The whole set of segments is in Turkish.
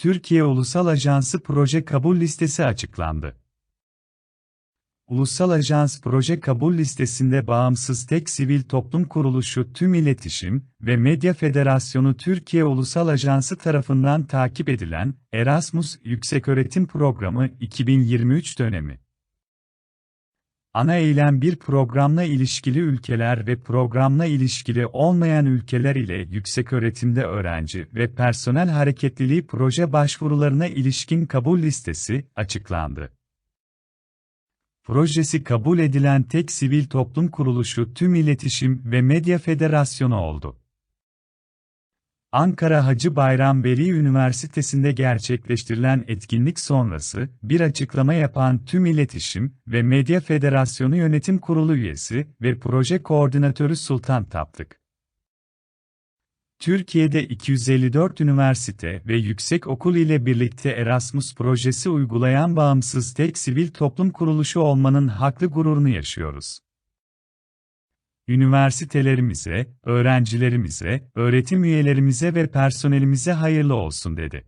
Türkiye Ulusal Ajansı proje kabul listesi açıklandı. Ulusal Ajans proje kabul listesinde bağımsız tek sivil toplum kuruluşu Tüm İletişim ve Medya Federasyonu Türkiye Ulusal Ajansı tarafından takip edilen Erasmus Yükseköğretim Programı 2023 dönemi. Ana eylem bir programla ilişkili ülkeler ve programla ilişkili olmayan ülkeler ile yükseköğretimde öğrenci ve personel hareketliliği proje başvurularına ilişkin kabul listesi açıklandı. Projesi kabul edilen tek sivil toplum kuruluşu Tüm İletişim ve Medya Federasyonu oldu. Ankara Hacı Bayram Veli Üniversitesi'nde gerçekleştirilen etkinlik sonrası bir açıklama yapan Tüm İletişim ve Medya Federasyonu Yönetim Kurulu üyesi ve proje koordinatörü Sultan Taptık. Türkiye'de 254 üniversite ve yüksek okul ile birlikte Erasmus projesi uygulayan bağımsız tek sivil toplum kuruluşu olmanın haklı gururunu yaşıyoruz üniversitelerimize, öğrencilerimize, öğretim üyelerimize ve personelimize hayırlı olsun dedi.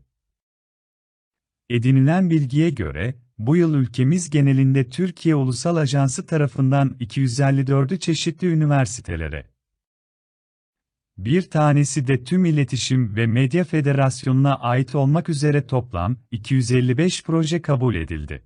Edinilen bilgiye göre, bu yıl ülkemiz genelinde Türkiye Ulusal Ajansı tarafından 254'ü çeşitli üniversitelere, bir tanesi de Tüm İletişim ve Medya Federasyonu'na ait olmak üzere toplam 255 proje kabul edildi.